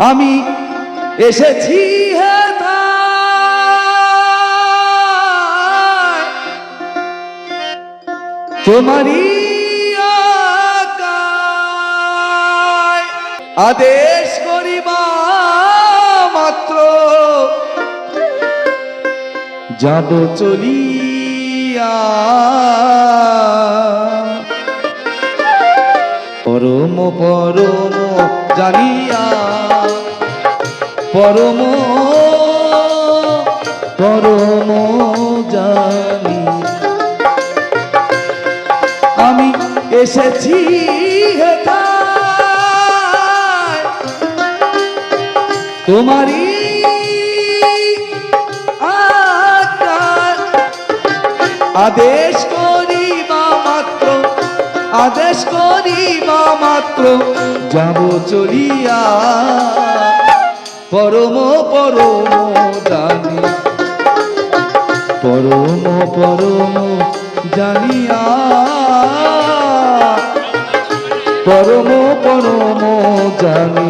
আমি এসেছি তোমারই আদেশ করিবা মাত্র। যাব চলিয়া পরম পরম জানিয়া পরম পরম জানি। আমি এসেছি তোমারই আদেশ আদেশ করিবা মাত্র যাব চলিয়া। পরম পরম জানি পরম পরম জানিয়া। পরম পরম জানিয়া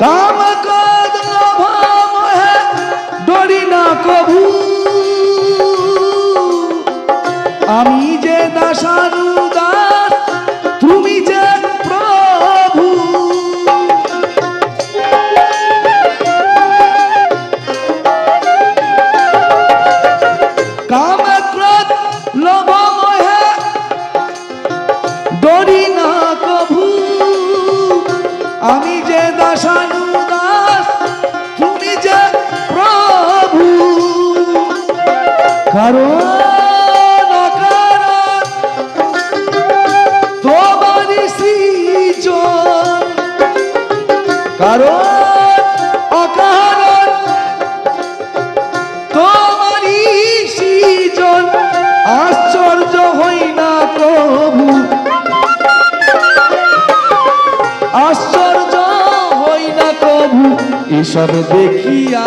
কাম ক্রোধ লোভ মোহে ডরি না কারণ তোমারই সৃজন কারণ অকারণ, তোমারই সৃজন। আশ্চর্য হই না প্রভু। আশ্চর্য হই না কভু এসব দেখিয়া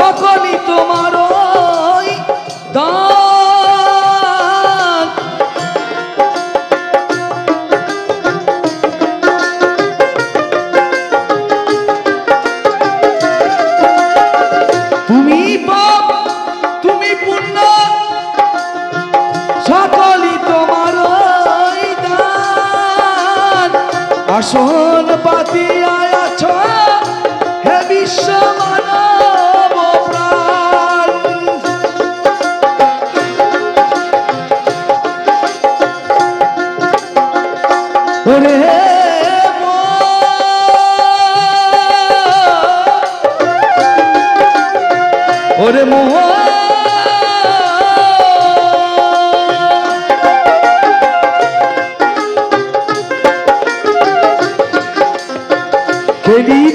সকলই তোমার তুমি পাপ তুমি পুণ্য সকলই তোমার আসন পাতি আয়াছ হে বিশ্ব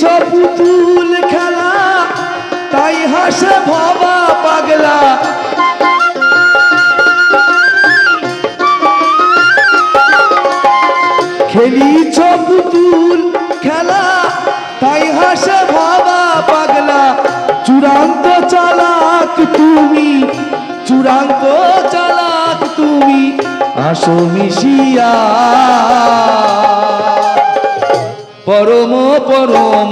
ঝড় পুতুল খেলা, তাই হাসে ভাবা পাগলা। খেলি পুতুল খেলা, তাই হাসে ভাবা পাগলা। চূড়ান্ত চালাক তুমি, চূড়ান্ত চালাক তুমি, আসো মিশিয়া। পরম পরম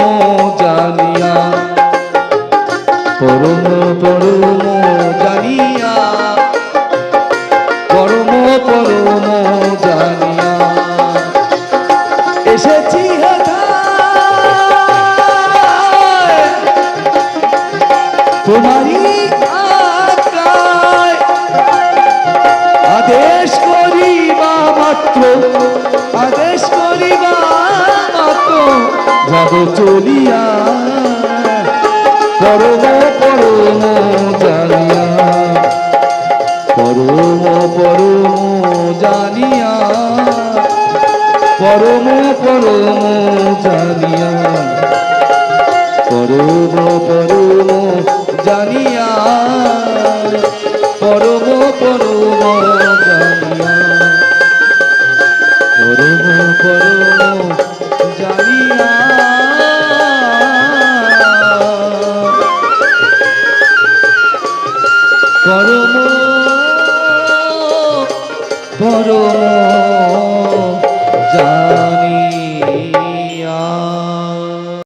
পরম পরম জানিয়া